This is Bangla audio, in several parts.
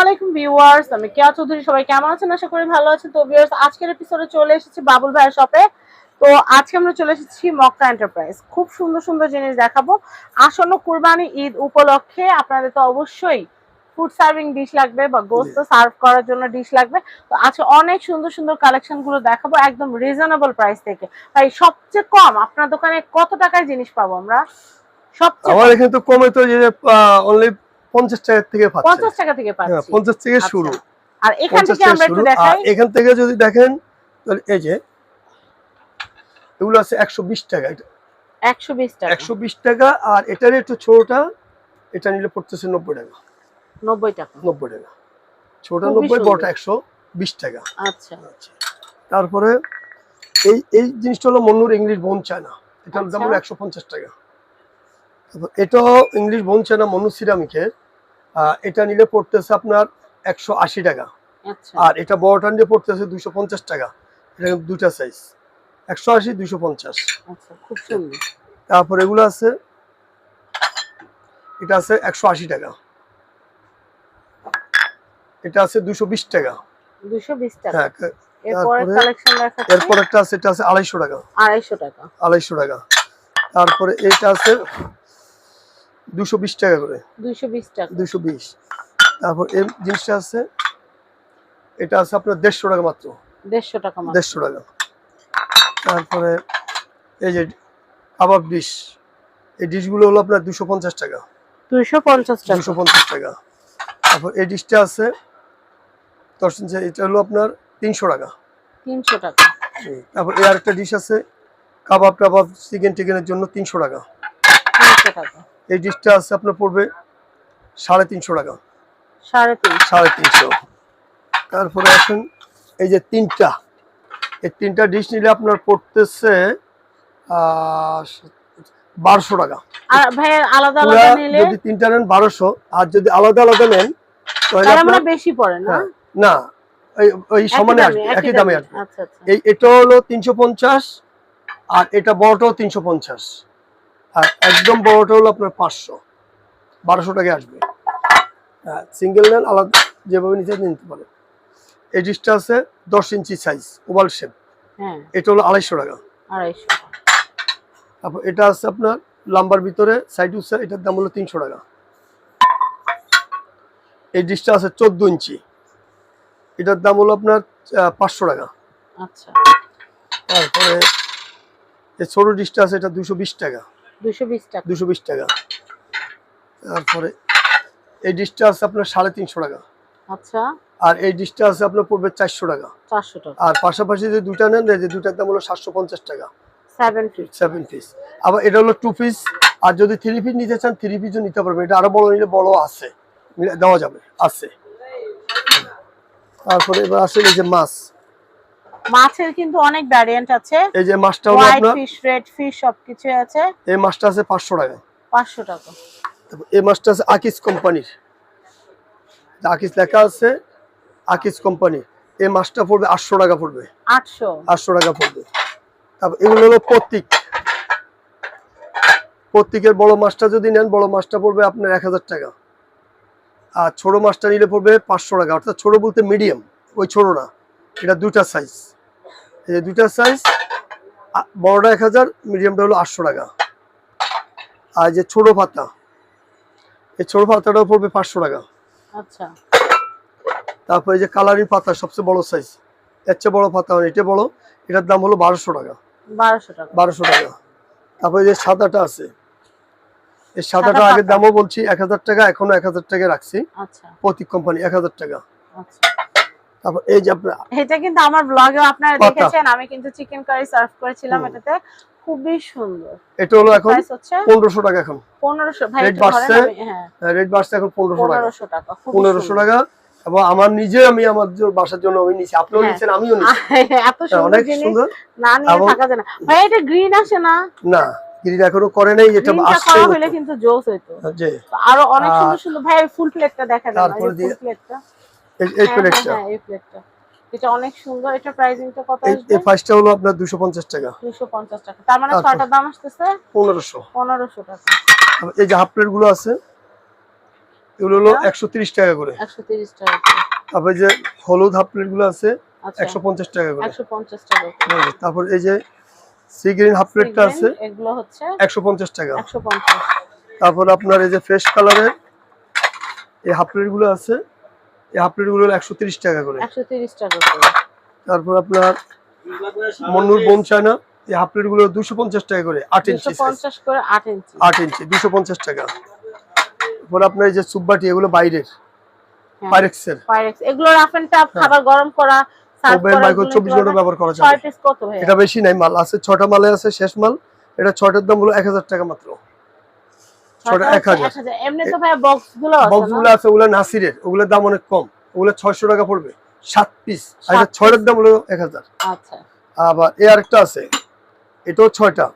আলাইকুম ভিউয়ার্স আমি কেয়া চৌধুরী সবাই কেমন আছেন? আশা করি ভালো আছেন। তো ভিউয়ার্স আজকের এপিসোডে চলে এসেছি বাবুল ভাইয়ের শপে তো আজকে আমরা চলে এসেছি মক্কা এন্টারপ্রাইজ খুব সুন্দর সুন্দর জিনিস দেখাবো। আসন্ন কুরবানি ঈদ উপলক্ষে আপনাদের তো অবশ্যই ফুড সার্ভিং ডিশ লাগবে বা গোস্ত সার্ভ করার জন্য ডিশ লাগবে। তো আজকে অনেক সুন্দর সুন্দর কালেকশনগুলো দেখাবো একদম রিজনেবল প্রাইস থেকে। তাই সবচেয়ে কম আপনার দোকানে কত টাকায় জিনিস পাবো আমরা? সবচেয়ে আমার এখানে তো কমে তো অনলি পঞ্চাশ টাকা থেকে পঞ্চাশ টাকা থেকে হ্যাঁ পঞ্চাশ থেকে আচ্ছা। শুরু। আর এখান থেকে আমরা একটু দেখাই। এখান থেকে যদি দেখেন তাহলে এই যে এগুলো আছে একশো বিশ টাকা। এটা একশো বিশ টাকা। একশো বিশ টাকা আর এটার একটু ছোটটা এটা নিলে পড়তেছে নব্বই টাকা। নব্বই টাকা। নব্বই টাকা। নব্বই। বড়টা একশো বিশ টাকা। আচ্ছা। তারপরে এই এই জিনিসটা হলো মন্নুর ইংলিশ বোন চায়না। দাম হলো আচ্ছা। একশো পঞ্চাশ টাকা। এটাও ইংলিশ চায়না মন্নু সিরামিকের। এটা নিলে পড়তেছে আপনার একশো আশি টাকা। আচ্ছা। আর এটা বড়টা নিলে পড়তেছে দুশো পঞ্চাশ টাকা। এটা দুইটা সাইজ একশো আশি দুশো পঞ্চাশ। আচ্ছা খুব সুন্দর। তারপর এগুলো আছে এটা আছে একশো আশি টাকা। এটা আছে দুশো বিশ টাকা। হ্যাঁ এরপর একটা আছে এটা আছে আড়াইশো টাকা। আড়াইশো টাকা। আড়াইশো টাকা। তারপরে এটা আছে দুশো বিশ টাকা করে। দুশো বিশ টাকা। দুশো বিশ। তারপর এই জিনিসটা আছে এটা আছে আপনার দেড়শো টাকা মাত্র। দেড়শো টাকা মাত্র। দেড়শো টাকা। তারপরে এই যে কাবাব ডিশ এই ডিশগুলো হলো আপনার দুশো পঞ্চাশ টাকা। দুশো পঞ্চাশ টাকা। দুশো পঞ্চাশ টাকা। তারপর এই ডিশটা আছে দশ ইঞ্চি এটা হলো আপনার তিনশো টাকা। তিনশো টাকা। তারপর এই আরেকটা ডিশ আছে কাবাব টাবাব চিকেন টিকেনের জন্য তিনশো টাকা। তিনশো টাকা। এই ডিশটা আছে আপনার পড়বে সাড়ে তিনশো টাকা। সাড়ে তিনশো। তারপরে আসেন এই যে তিনটা। এই তিনটা ডিশ নিলে আপনার পড়তেছে বারোশো টাকা। যদি তিনটা নেন বারোশো। আর যদি আলাদা আলাদা নেন মানে বেশি পড়ে না? হ্যাঁ, ওই সমানে আসবে একই একই দামে। আসবে। আচ্ছা আচ্ছা। এই এটা হলো তিনশো পঞ্চাশ আর এটা বড়টাও তিনশো পঞ্চাশ। আর একদম বড়টা হলো আপনার পাঁচশো। বারোশো টাকা আসবে। হ্যাঁ সিঙ্গেল নেন আলাদা যেভাবে নিতে নিতে পারে এই ডিশটা আছে দশ ইঞ্চি সাইজ ওভাল শেপ হ্যাঁ। এটা হলো আড়াইশো টাকা। তারপর এটা আছে আপনার লাম্বার ভিতরে সাইড উচ্চা এটার দাম হলো তিনশো টাকা। এই ডিশটা আছে চোদ্দ ইঞ্চি। এটার দাম হলো আপনার পাঁচশো টাকা। আচ্ছা। তারপরে এই ছোট ডিশটা আছে এটা দুশো বিশ টাকা। দুশো বিশ টাকা। দুশো বিশ টাকা। তারপরে এই ডিশটা আছে আপনার সাড়ে তিনশো টাকা। আচ্ছা। আর এই ডিশটা আছে আপনার পড়বে চারশো টাকা। চারশো টাকা। আর পাশাপাশি যে দুইটা নেন যে দুইটার দাম হলো সাতশো পঞ্চাশ টাকা। সেভেন ফিট সেভেন পিস আবার এটা হলো টু পিস আর যদি থ্রি পিস নিতে চান থ্রি পিসও নিতে পারবেন। এটা আরও বড় নিলে বড় আছে। দেওয়া যাবে। আছে। তারপরে এবার আসলে এই যে মাছ। মাছের কিন্তু অনেক ভ্যারিয়েন্ট আছে। এই যে মাছটা হলো আপনার ফিশ রেড ফিশ সবকিছু আছে। এই মাছটা আছে পাঁচশো টাকা। পাঁচশো টাকা। তারপর এই মাছটা আছে আকিস কোম্পানির আকিস লেখা আছে আকিস কোম্পানি এই মাছটা পড়বে আটশো টাকা পড়বে। আটশো। আটশো টাকা পড়বে। তারপর এগুলো হলো প্রতীক। প্রতীকের বড় মাছটা যদি নেন বড় মাছটা পড়বে আপনার এক হাজার টাকা। আর ছোট মাছটা নিলে পড়বে পাঁচশো টাকা। অর্থাৎ ছোট বলতে মিডিয়াম ওই ছোট না। এটা দুটা সাইজ এই যে দুটা সাইজ বড়টা এক হাজার মিডিয়ামটা হলো আটশো টাকা। আর যে ছোট পাতা এই ছোট পাতাটাও পড়বে পাঁচশো টাকা। আচ্ছা। তারপরে এই যে কালারিং পাতা সবচেয়ে বড় সাইজ এর চেয়ে বড় পাতা এটা বড়। এটার দাম হলো বারোশো টাকা। বারোশো টাকা। বারোশো টাকা। তারপরে যে সাদাটা আছে এই সাদাটা আগের দামও বলছি এক হাজার টাকা এখনও এক হাজার টাকা রাখছি। আচ্ছা। প্রতীক কোম্পানি এক হাজার টাকা। আচ্ছা। তারপর এই যে আপনার এটা কিন্তু আমার ব্লগেও আপনারা দেখেছেন। আমি কিন্তু চিকেন কারি সার্ভ করেছিলাম এটাতে। খুবই সুন্দর। এটা হলো এখন প্রাইস হচ্ছে পনেরোশো টাকা এখন। পনেরোশো। ভাই Rate বাড়ছে। হ্যাঁ। বাড়ছে এখন পনেরোশো টাকা। পনেরোশো টাকা এবং আমার নিজে আমি আমার বাসার জন্য আমি নিছি। আপনিও হ্যাঁ। নিচ্ছেন আমিও নিচ্ছি এত সুন্দর জিনিস। না নিয়ে থাকা যায় না। ভাই এটা গ্রিন আসে না? না গিরিটা এখনও করে নাই এটা আসছে হলে কিন্তু জোস হইতো। তো আরও অনেক সুন্দর সুন্দর ভাই ফুল প্লেটটা দেখা যায় তারপরে ফুল প্লেটটা এই- হ্যাঁ, প্লেটটা? হ্যাঁ, এই প্লেটটা। এটা অনেক সুন্দর। এটা প্রাইসিংটা কত আসবে? এই ফার্স্টটা হলো আপনার টাকা। তার মানে তারপর- ছয়টার দাম আসতেছে? পনেরোশো। পনেরোশো টাকা। এই যে হাফ প্লেটগুলো আছে এগুলো হলো একশো তিরিশ টাকা করে। টাকা তারপরে যে হলুদ হাফ প্লেটগুলো আছে আচ্ছা। একশো পঞ্চাশ টাকা করে। টাকা? তারপর এই যে সি গ্রিন হাফ প্লেটটা আছে এগুলো হচ্ছে একশো পঞ্চাশ টাকা। তারপর আপনার এই যে ফ্রেশ কালারের এই হাফ প্লেটগুলো আছে এই গুলো একশো তিরিশ টাকা করে। টাকা তারপর আপনার মন্নুর বোন চায়না এই গুলো টাকা করে ইঞ্চি ইঞ্চি ইঞ্চি টাকা। তারপর আপনার এই যে সুব্বাটি এগুলো বাইরের হ্যাঁ। পাইরেক্সের। পাইরেক্স। এগুলো রাফ এন্ড টাফ খাবার গরম করা ওভেন মাইক্রো ঘণ্টা ব্যবহার করা ভাই এটা বেশি নাই মাল আছে ছটা মালে আছে শেষ মাল এটা ছটার দাম হলো এক হাজার টাকা মাত্র। ছটা এক হাজার। এমনি তো ভাই বক্সগুলো আছে বক্সগুলো আছে ওগুলো নাসিরের ওগুলোর দাম অনেক কম। ওগুলো ছয়শো টাকা পড়বে। সাত পিস আর ছয়টার দাম হলো এক হাজার। আচ্ছা। আবার এ আরেকটা আছে। এটাও ছয়টা।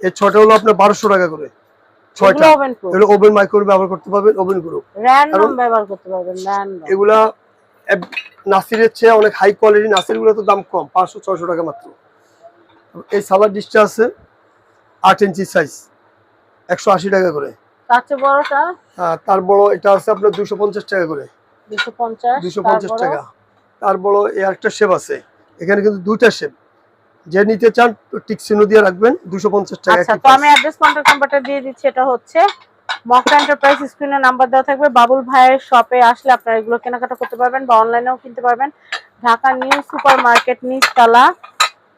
এই ছয়টা হলো আপনার বারোশো টাকা করে। ছয়টা। এগুলো ওভেন মাইক্রোওয়েভ ব্যবহার করতে পারবেন ওভেন গ্রুপ র্যান্ডম ব্যবহার করতে পারবেন র্যান্ডম এগুলা নাসিরের চেয়ে অনেক হাই কোয়ালিটি তো দাম কম টাকা মাত্র। এই ডিশটা আছে আট ইঞ্চি সাইজ একশো আশি টাকা করে। তার আর তার বড় এটা আছে আপনার দুশো পঞ্চাশ টাকা করে। দুশো পঞ্চাশ টাকা। তার বড় এই আরেকটা শেপ আছে। এখানে কিন্তু দুইটা শেপ যে নিতে চান টিকসিনো দিয়ে রাখবেন দুশো পঞ্চাশ টাকা আচ্ছা তো আমি অ্যাড্রেস কন্ট্যাক্ট নাম্বারটা দিয়ে দিচ্ছি এটা হচ্ছে মক্কা এন্টারপ্রাইজ স্ক্রিনে নাম্বার দেওয়া থাকবে। বাবুল ভাইয়ের শপে আসলে আপনারা এগুলো কেনাকাটা করতে পারবেন বা অনলাইনেও কিনতে পারবেন। ঢাকা নিউ সুপার মার্কেট নিচতলা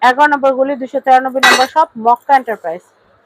এগারো নম্বর গুলি দুশো তেরানব্বই নম্বর শপ মক্কা এন্টারপ্রাইজ